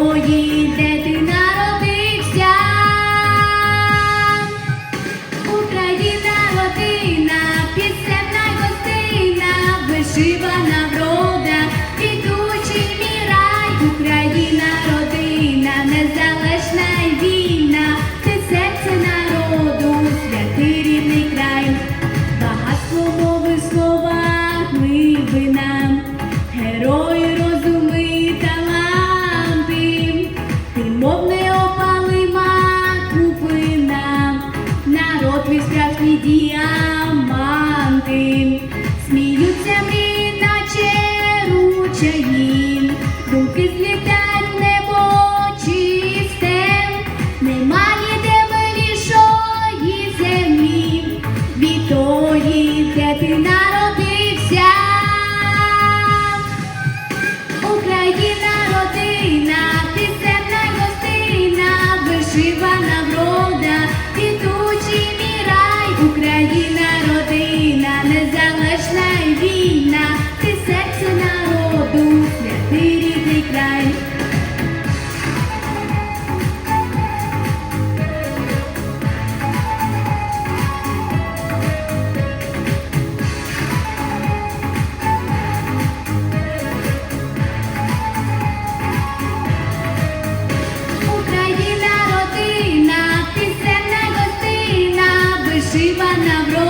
поїде. як мій діаманти, сміються мені, наче ручаї, руки злітають. Україна, родина, незалежна й вільна, ти серце народу, святий рідний край. reciban road.